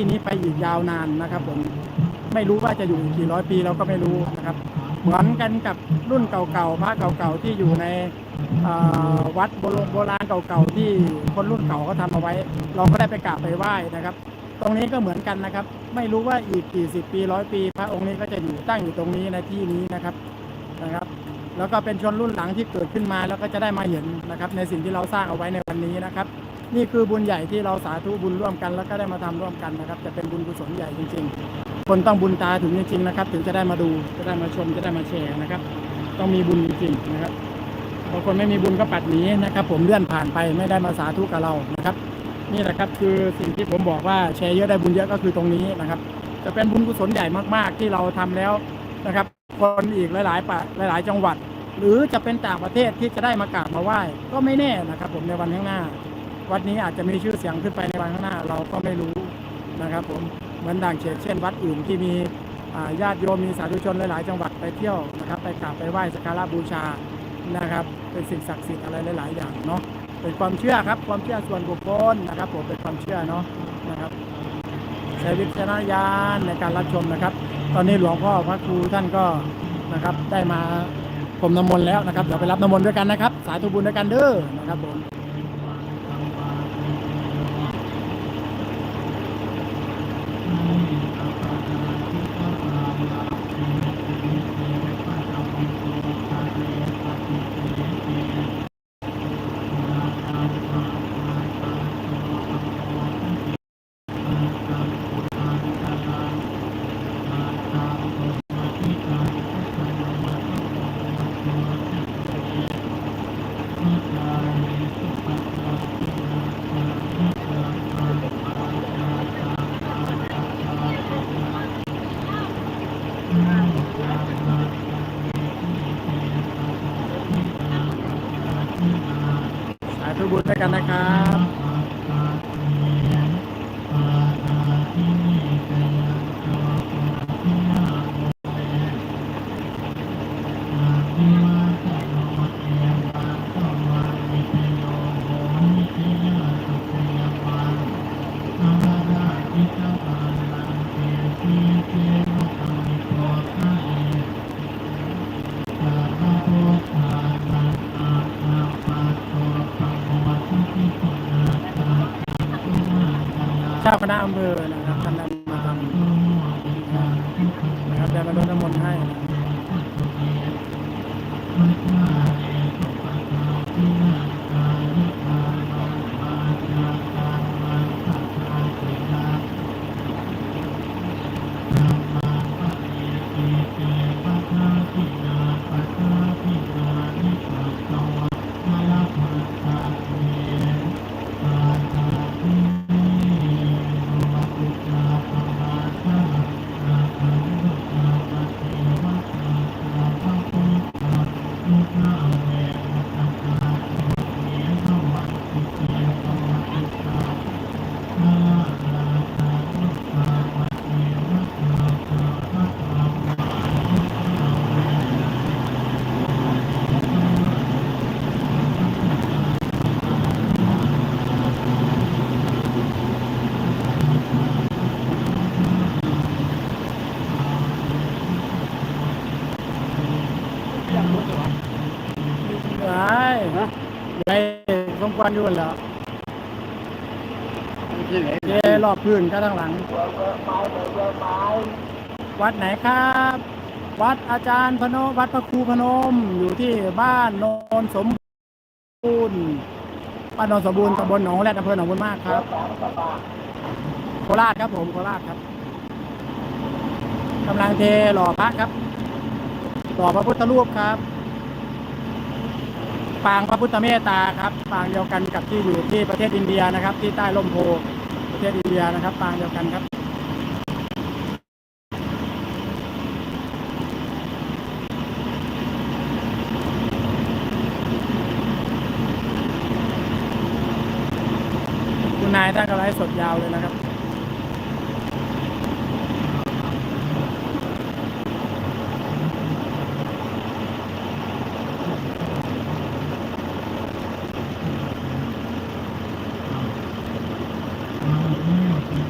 ที่นี้ไปอีกยาวนานนะครับผมไม่รู้ว่าจะอยู่กี่ร้อยปีเราก็ไม่รู้นะครับ เหมือนกันกับรุ่นเก่าๆพระเก่าๆที่อยู่ในวัดโบราณโบราณเก่าๆที่คนรุ่นเก่าเขาทำเอาไว้ เราก็ได้ไปกราบไปไหว้นะครับ ตรงนี้ก็เหมือนกันนะครับ ไม่รู้ว่าอีกกี่สิบปีร้อยปี พระองค์นี้ก็จะอยู่ตั้งอยู่ตรงนี้ในที่นี้นะครับนะครับ แล้วก็เป็นชนรุ่นหลังที่เกิดขึ้นมาแล้วก็จะได้มาเห็นนะครับ ในสิ่งที่เราสร้างเอาไว้ในวันนี้นะครับ นี่คือบุญใหญ่ที่เราสาธุบุญร่วมกันแล้วก็ได้มาทำร่วมกันนะครับ จะเป็นบุญกุศลใหญ่จริง ๆ คนต้องบุญตาถึงจริงๆนะครับ ถึงจะได้มาดูจะได้มาชมจะได้มาแชร์นะครับ ต้องมีบุญจริงๆนะครับบางคนไม่มีบุญก็ปัดหนีนะครับ ผมเลื่อนผ่านไปไม่ได้มาสาธุกับเรานะครับ นี่แหละครับคือสิ่งที่ผมบอกว่าแชร์เยอะได้บุญเยอะก็คือตรงนี้นะครับ จะเป็นบุญกุศลใหญ่มากๆ ที่เราทำแล้วนะครับ คนอีกหลายๆปะหลาย ๆ จังหวัด หรือจะเป็นต่างประเทศที่จะได้มากราบมาไหว้ก็ไม่แน่นะครับ ผมในวันข้างหน้า วัดนี้อาจจะมีชื่อเสียงขึ้นไปในวันข้างหน้า เราก็ไม่รู้นะครับผมเหมือนดังเช่นเช่น วัดอื่นที่มีญาติโยมมีสาธุชนหลาย ๆ จังหวัดไปเที่ยวนะครับไปกราบไปไหว้สักการะบูชานะครับ เป็นสิ่งศักดิ์สิทธิ์อะไรหลาย ๆ อย่างเนาะเป็นความเชื่อครับความเชื่อส่วนบุคคลนะครับผมเป็นความเชื่อเนาะนะครับใช้วิจารณญาณในการรับชมนะครับ ตอนนี้หลวงพ่อพระครูท่านก็นะครับได้มาพรมน้ำมนต์แล้วนะครับเดี๋ยวไปรับน้ำมนต์ด้วยกันนะครับ สาธุบุญด้วยกันเด้อนะครับผม Mm-hmm. ครับ จ้าคณะอำเภอนะครับท่านได้มาทำนะครับได้มาลดน้ำมนต์ให้ สมควรอยู่แล้วเย่รอบพื้นก็ทั้งหลัง วัดไหนครับ วัดอาจารย์พนมวัดพระครูพนมอยู่ที่บ้านโนนสมบูรณ์บ้านโนนสมบูรณ์ตำบลหนองแรดอำเภอหนองบุญมากครับ โคราชครับผมโคราชครับกำลังเทหล่อพระครับหล่อพระพุทธรูปครับ ปางพระพุทธเมตตาครับปางเดียวกันกับที่อยู่ที่ประเทศอินเดียนะครับ ที่ใต้ร่มโพประเทศอินเดียนะครับ ปางเดียวกันครับคุณนายท่านก็ไลฟ์สดยาวเลยนะครับ